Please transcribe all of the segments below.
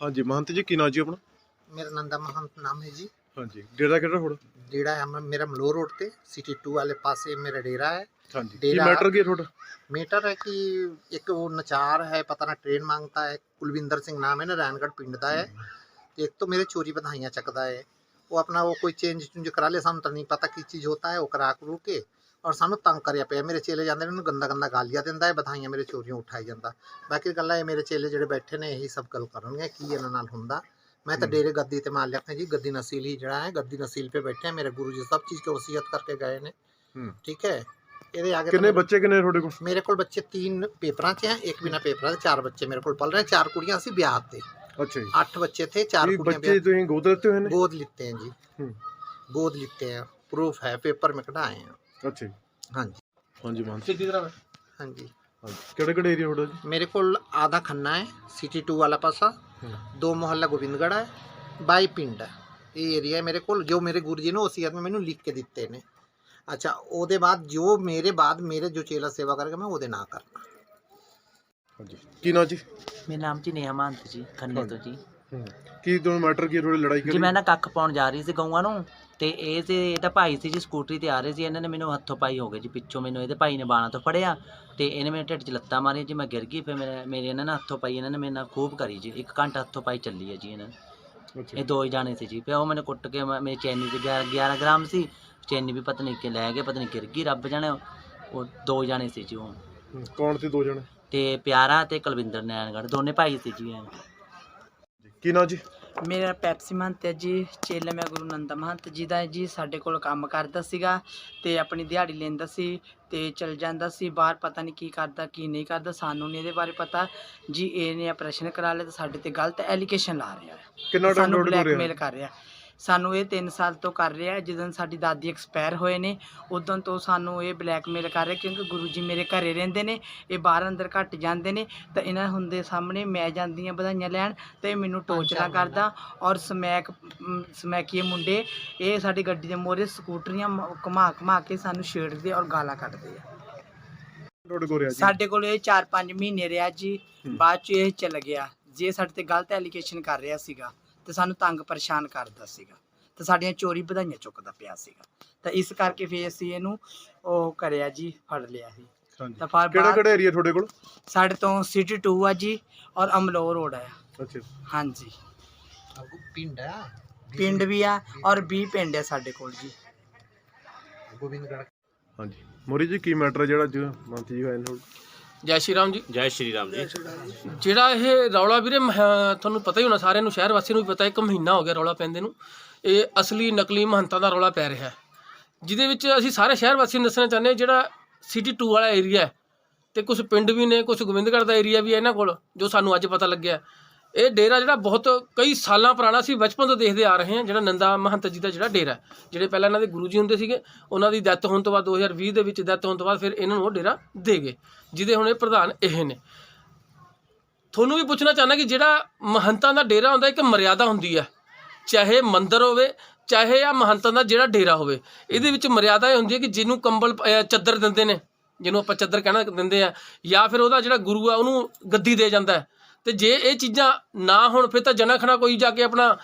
ਹਾਂਜੀ ਮਹੰਤ ਜੀ ਕੀ ਨਾਂ ਜੀ ਆਪਣਾ? ਮੇਰਾ ਨੰਦਾ ਮਹੰਤ ਨਾਮ ਹੈ ਜੀ। ਹਾਂਜੀ ਡੇਰਾ ਕਿਹੜਾ ਤੁਹਾਡਾ? ਡੇਰਾ ਹੈ ਮ- ਮੇਰਾ ਮਲੋਰ ਰੋਡ ਤੇ ਸਿਟੀ 2 ਵਾਲੇ ਪਾਸੇ ਮੇਰਾ ਡੇਰਾ ਹੈ। ਹਾਂਜੀ ਕੀ ਡੇਰਾ- ਮੈਟਰ ਕੀ ਹੈ ਤੁਹਾਡਾ? ਮੇਟਰ ਹੈ ਕਿ ਇੱਕ ਉਹ ਨਚਾਰ ਹੈ ਪਤਾ ਨਾ ਟ੍ਰੇਨ ਮੰਗਤਾ ਹੈ ਕੁਲਵਿੰਦਰ ਸਿੰਘ ਨਾਮ ਹੈ ਨਾ ਰੈਨਗੜ ਪਿੰਡ ਦਾ ਹੈ। ਤੇ ਇੱਕ ਤੋਂ ਮੇਰੇ ਚੋਰੀ ਵਧਾਈਆਂ ਚੱਕਦਾ ਹੈ। ਉਹ ਆਪਣਾ ਉਹ ਕੋਈ ਚੇਂਜ ਚੁੰਜ ਕਰਾ ਲਿਆ ਸਾਨੂੰ ਤਾਂ ਨਹੀਂ ਪਤਾ ਕੀ ਚੀਜ਼ ਹੋਤਾ ਹੈ ਉਹ ਕਰਾ ਕਰੂ ਕੇ ਔਰ ਸਾਨੂੰ ਤੰਗ ਕਰਿਆ ਪਿਆ ਮੇਰੇ ਚੇਲੇ ਜਾਂਦੇ ਨੇ ਉਹਨੂੰ ਗੰਦਾ ਗੰਦਾ ਗਾਲੀਆਂ ਦਿੰਦਾ ਹੈ ਵਧਾਈਆਂ ਮੇਰੇ ਚੋਰੀਆਂ ਉਠਾਈ ਜਾਂਦਾ ਬਾਕੀ ਗੱਲਾਂ ਇਹ ਮੇਰੇ ਚੇਲੇ ਜਿਹੜੇ ਬੈਠੇ ਨੇ ਇਹੀ ਸਭ ਗੱਲ ਕਰਨਗੇ ਕੀ ਇਹਨਾਂ ਨਾਲ ਹੁੰਦਾ ਮੈਂ ਤਾਂ ਹਮ। ਡੇਰੇ ਗੱਦੀ ਤੇ ਮਾਲਿਕ ਹਾਂ ਜੀ ਗੱਦੀ ਨਸੀਲ ਹੀ ਜਿਹੜਾ ਹੈ ਗੱਦੀ ਨਸੀਲ पे बैठे हैं मेरे गुरु जी सब चीज़ की वसीयत करके गए ने ਹੂੰ ठीक है ਇਹਦੇ ਆਗੇ ਕਿੰਨੇ ਬੱਚੇ ਕਿੰਨੇ ਤੁਹਾਡੇ ਕੋਲ ਮੇਰੇ ਕੋਲ ਬੱਚੇ ਤਿੰਨ ਪੇਪਰਾਂ 'ਚ ਹੈ ਇੱਕ ਬਿਨਾ ਪੇਪਰਾਂ ਦੇ ਚਾਰ ਬੱਚੇ ਮੇਰੇ ਕੋਲ ਪਲ ਰਹੇ ਚਾਰ ਕੁੜੀਆਂ ਅਸੀਂ ਵਿਆਹ ਤੇ ਅੱਛਾ ਜੀ ਅੱਠ ਬੱਚੇ थे चार ਕੀ कुड़ियां ਬੱਚੇ ਤੁਸੀਂ ਗੋਦ ਲੈਤੇ ਹੋਏ ਨੇ गोद लेते हैं जी हम्म। गोद लेते हैं प्रूफ है पेपर में कढ़ाए हैं ਅੱਛਾ ਜੀ हाँ जी ਹਾਂਜੀ ਮਹੰਤ ਸਿੱਧੀ ਤਰ੍ਹਾਂ हाँ जी ਹਾਂਜੀ ਕਿਹੜੇ ਕਿਹੜੇ ਏਰੀਆ ਤੁਹਾਡਾ ਜੀ मेरे को आधा खन्ना है सिटी टू वाला पासा ਦੋ ਮੁਹੱਲਾ ਗੋਬਿੰਦਗੜ੍ਹ ਹੈ ਬਾਈ ਪਿੰਡ ਹੈ ਇਹ ਏਰੀਆ ਹੈ ਮੇਰੇ ਕੋਲ ਜੋ ਮੇਰੇ ਗੁਰੂ ਜੀ ਨੇ ਵਸੀਅਤ में ਮੈਨੂੰ ਲਿਖ ਕੇ ਦਿੱਤੇ ਨੇ ਅੱਛਾ ਉਹਦੇ ਬਾਅਦ ਜੋ ਮੇਰੇ ਬਾਅਦ ਮੇਰੇ ਜੋ ਚੇਲਾ ਸੇਵਾ ਕਰੇਗਾ ਮੈਂ ਉਹਦੇ ਨਾਂ ਕਰਨਾ ਹਾਂਜੀ ਕੀ ਨਾਂ ਜੀ ਮੇਰਾ ਨਾਮ ਜੀ ਨੇਹਾ ਮਹੰਤ ਜੀ ਖੰਨੇ ਤੋਂ ਜੀ ਹੂੰ ਕੀ ਤੁਹਾਨੂੰ ਮੈਟਰ ਕੀ ਹੈ ਤੁਹਾਡੀ ਲੜਾਈ ਜੀ ਕਰੀ ਮੈਂ ਨਾ ਕੱਖ ਪਾਉਣ ਜਾ ਰਹੀ ਸੀ ਗਊਆਂ ਨੂੰ ਤੇ ਇਹ ਤੇ ਇਹਦਾ ਭਾਈ ਸੀ ਜੀ ਸਕੂਟਰੀ ਤੇ ਆ ਰਹੇ ਸੀ ਇਹਨਾਂ ਨੇ ਮੈਨੂੰ ਹੱਥੋਂ ਪਾਈ ਹੋ ਗਏ ਜੀ ਪਿੱਛੋਂ ਮੈਨੂੰ ਇਹਦੇ ਭਾਈ ਨੇ ਬਾਣਾ ਤੋਂ ਫੜਿਆ ਤੇ ਇਹਨੇ ਮੇਰੇ ਢਿੱਡ 'ਚ ਲੱਤਾਂ ਮਾਰੀਆਂ ਜੀ ਮੈਂ ਗਿਰ ਗਈ ਫਿਰ ਮੇਰੇ ਮੇਰੇ ਇਹਨਾਂ ਨੇ ਹੱਥੋਂ ਪਾਈ ਇਹਨਾਂ ਨੇ ਮੇਰੇ ਨਾਲ ਖੂਬ ਕਰੀ ਜੀ ਇੱਕ ਘੰਟਾ ਹੱਥੋਂ ਪਾਈ ਚੱਲੀ ਹੈ ਜੀ ਇਹਨਾਂ ਨੇ। ਇਹ ਦੋ ਹੀ ਜਾਣੇ ਸੀ ਜੀ ਫਿਰ ਉਹ ਮੈਨੂੰ ਕੁੱਟ ਕੇ ਮੈਂ- ਮੇਰੀ ਚੈਨੀ ਤੇ 11 11 ਗ੍ਰਾਮ ਸੀ ਚੈਨੀ ਵੀ ਪਤਾ ਨਹੀਂ ਕਿ ਲੈ ਗਏ ਪਤਾ ਨਹੀਂ ਗਿਰ ਗਈ ਰੱਬ ਜਾਣੇ ਉਹ ਦੋ ਜਾਣੇ ਸੀ ਜੀ ਉਹ। ਕੌਣ ਸੀ ਦੋ ਜਣੇ? ਤੇ ਪਿਆਰਾ ਤੇ ਕੁਲਵਿੰਦਰ ਨੈਣਗੜ੍ਹ ਦੋਨੇ ਭਾਈ ਸੀ ਜੀ ਇਹ। ਕੀ ਨਾਂ ਜੀ? ਮੇਰਾ ਪੈਪਸੀ ਮਹੰਤ ਹੈ ਜੀ ਚੇਲਾ ਮੈਂ ਗੁਰੂ ਨੰਦਾ ਮਹੰਤ ਜੀ ਦਾ ਹੈ ਜੀ ਸਾਡੇ ਕੋਲ ਕੰਮ ਕਰਦਾ ਸੀਗਾ ਤੇ ਆਪਣੀ ਦਿਹਾੜੀ ਲੈਂਦਾ ਸੀ ਤੇ ਚਲ ਜਾਂਦਾ ਸੀ ਬਾਹਰ ਪਤਾ ਨਹੀਂ ਕੀ ਕਰਦਾ ਕੀ ਨਹੀਂ ਕਰਦਾ ਸਾਨੂੰ ਨਹੀਂ ਇਹਦੇ ਬਾਰੇ ਪਤਾ। ਜੀ ਇਹਨੇ ਆਪਰੇਸ਼ਨ ਕਰਾ ਲਿਆ ਤੇ ਸਾਡੇ ਤੇ ਗਲਤ ਐਲੀਗੇਸ਼ਨ ਲਾ ਰਿਹਾ ਹੈ। ਕਿੰਨਾ ਟਾਈਮ ਸਾਨੂੰ ਤੁਹਾਡੇ ਕੋਲ ਬਲੈਕਮੇਲ ਰਿਹਾ ਕਰ ਰਿਹਾ। ਸਾਨੂੰ ਇਹ 3 ਸਾਲ ਤੋਂ ਕਰ ਰਿਹਾ ਹੈ। ਜਦੋਂ ਸਾਡੀ ਦਾਦੀ ਐਕਸਪਾਇਰ ਹੋਏ ਨੇ ਉਦੋਂ ਤੋਂ ਸਾਨੂੰ ਇਹ ਬਲੈਕਮੇਲ ਕਰ ਰਿਹਾ ਕਿਉਂਕਿ ਗੁਰੂ ਜੀ ਮੇਰੇ ਘਰੇ ਰਹਿੰਦੇ ਨੇ ਇਹ ਬਾਹਰ ਅੰਦਰ ਘੱਟ ਜਾਂਦੇ ਨੇ ਤਾਂ ਇਹਨਾਂ ਹੁੰਦੇ ਸਾਹਮਣੇ ਮੈਂ ਜਾਂਦੀ ਹਾਂ ਵਧਾਈਆਂ ਲੈਣ ਤੇ ਇਹ ਮੈਨੂੰ ਟੋਚਣਾ ਕਰਦਾ ਔਰ ਸਮੈਕ ਸਮੈਕੀਏ ਮੁੰਡੇ ਇਹ ਸਾਡੀ ਗੱਡੀ ਦੇ ਮੋਰੇ ਸਕੂਟਰੀਆਂ ਘੁਮਾ ਘੁਮਾ ਕੇ ਸਾਨੂੰ ਛੇੜਦੇ ਔਰ ਗਾਲਾਂ ਕੱਢਦੇ ਆ ਤੁਹਾਡੇ ਕੋਲ ਰਿਹਾ ਜੀ ਸਾਡੇ ਕੋਲ ਇਹ 4-5 ਮਹੀਨੇ ਰਿਹਾ ਜੀ। ਬਾਅਦ ਚ ਇਹ ਚਲ ਗਿਆ ਜੇ ਸਾਡੇ ਤੇ ਗਲਤ ਐਲੀਗੇਸ਼ਨ ਕਰ ਰਿਹਾ ਸੀਗਾ ਤੇ ਸਾਨੂੰ ਤੰਗ ਪਰੇਸ਼ਾਨ ਕਰਦਾ ਸੀਗਾ ਤੇ ਸਾਡੀਆਂ ਚੋਰੀ ਵਧਾਈਆਂ ਚੁੱਕਦਾ ਪਿਆ ਸੀਗਾ। ਤਾਂ ਇਸ ਕਰਕੇ ਫੇਰ ਅਸੀਂ ਇਹਨੂੰ ਉਹ ਕਰਿਆ ਜੀ ਫੜ ਲਿਆ ਸੀ। ਹਾਂਜੀ। ਤਾਂ ਫਿਰ ਕਿਹੜਾ ਕਿਹੜਾ ਏਰੀਆ ਤੁਹਾਡੇ ਕੋਲ? ਸਾਡੇ ਤੋਂ ਸਿਟੀ 2 ਆ ਜੀ ਔਰ ਅਮਲੋਹ ਰੋਡ ਅੱਛਾ। ਹਾਂਜੀ। ਪਿੰਡ ਹੈ ਪਿੰਡ ਵੀ ਆ ਔਰ 20 ਪਿੰਡ ਹੈ ਸਾਡੇ ਕੋਲ ਜੀ। ਗੋਬਿੰਦਗੜ੍ਹ ਹਾਂਜੀ। ਮੋਰੀ ਜੀ ਕੀ ਮੈਟਰ ਹੈ ਜਿਹੜਾ ਅੱਜ ਮਹੰਤ ਜੀ ਆਏ ਨੇ ਤੁਹਾਡੇ? ਜੈ ਸ਼੍ਰੀ ਰਾਮ ਜੀ। ਜੈ ਸ਼੍ਰੀ ਰਾਮ ਜੀ। ਜਿਹੜਾ ਇਹ ਰੌਲਾ ਵੀਰੇ ਮ- ਤੁਹਾਨੂੰ ਪਤਾ ਹੀ ਹੋਣਾ ਸਾਰਿਆਂ ਨੂੰ ਸ਼ਹਿਰ ਵਾਸੀਆਂ ਨੂੰ ਵੀ ਪਤਾ ਇੱਕ ਮਹੀਨਾ ਹੋ ਗਿਆ ਰੌਲਾ ਪੈਂਦੇ ਨੂੰ। ਇਹ ਅਸਲੀ ਨਕਲੀ ਮਹੰਤਾਂ ਦਾ ਰੌਲਾ ਪੈ ਰਿਹਾ ਹੈ। ਜਿਹਦੇ ਵਿੱਚ ਅਸੀਂ ਸਾਰੇ ਸ਼ਹਿਰ ਵਾਸੀਆਂ ਨੂੰ ਦੱਸਣਾ ਚਾਹੁੰਦੇ ਹਾਂ ਜਿਹੜਾ ਸਿਟੀ 2 ਵਾਲਾ ਏਰੀਆ ਹੈ ਤੇ ਕੁਝ ਪਿੰਡ ਵੀ ਨੇ ਕੁਝ ਗੋਬਿੰਦਗੜ੍ਹ ਦਾ ਏਰੀਆ ਵੀ ਹੈ ਇਹਨਾਂ ਕੋਲ ਜੋ ਸਾਨੂੰ ਅੱਜ ਪਤਾ ਲੱਗਿਆ। ਇਹ ਡੇਰਾ ਜਿਹੜਾ ਬਹੁਤ ਕਈ ਸਾਲਾਂ ਪੁਰਾਣਾ ਸੀ, ਬਚਪਨ ਤੋਂ ਦੇਖਦੇ ਆ ਰਹੇ ਹਾਂ, ਜਿਹੜਾ ਨੰਦਾ ਮਹੰਤ ਜੀ ਦਾ ਜਿਹੜਾ ਡੇਰਾ ਜਿਹੜੇ ਪਹਿਲਾਂ ਇਹਨਾਂ ਦੇ ਗੁਰੂ ਜੀ ਹੁੰਦੇ ਸੀਗੇ, ਉਹਨਾਂ ਦੀ ਡੈਥ ਹੋਣ ਤੋਂ ਬਾਅਦ 2020 ਦੇ ਵਿੱਚ ਡੈਥ ਹੋਣ ਤੋਂ ਬਾਅਦ ਫਿਰ ਇਹਨਾਂ ਨੂੰ ਉਹ ਡੇਰਾ ਦੇ ਗਏ, ਜਿਹਦੇ ਹੁਣ ਇਹ ਪ੍ਰਧਾਨ ਇਹ ਨੇ। ਤੁਹਾਨੂੰ ਵੀ ਪੁੱਛਣਾ ਚਾਹੁੰਦਾ ਕਿ ਜਿਹੜਾ ਮਹੰਤਾਂ ਦਾ ਡੇਰਾ ਹੁੰਦਾ, ਇੱਕ ਮਰਿਆਦਾ ਹੁੰਦੀ ਹੈ, ਚਾਹੇ ਮੰਦਰ ਹੋਵੇ, ਚਾਹੇ ਆ ਮਹੰਤਾਂ ਦਾ ਜਿਹੜਾ ਡੇਰਾ ਹੋਵੇ, ਇਹਦੇ ਵਿੱਚ ਮਰਿਆਦਾ ਇਹ ਹੁੰਦੀ ਹੈ ਕਿ ਜਿਹਨੂੰ ਕੰਬਲ, ਅਹ, ਚੱਦਰ ਦਿੰਦੇ ਨੇ, ਜਿਹਨੂੰ ਆਪਾਂ ਚੱਦਰ ਕਹਿਣਾ ਦਿੰਦੇ ਆ, ਜਾਂ ਫਿਰ ਉਹਦਾ ਜਿਹੜਾ ਗੁਰੂ ਆ, ਉਹਨੂੰ ਗੱਦੀ ਦੇ ਜਾਂਦਾ ਹੈ। ਤੇ ਜੇ ਇਹ ਚੀਜ਼ਾਂ ਨਾ ਹੋਣ, ਫਿਰ ਤਾਂ ਜਨਾ ਖਣਾ ਕੋਈ ਜਾ ਕੇ ਆਪਣਾ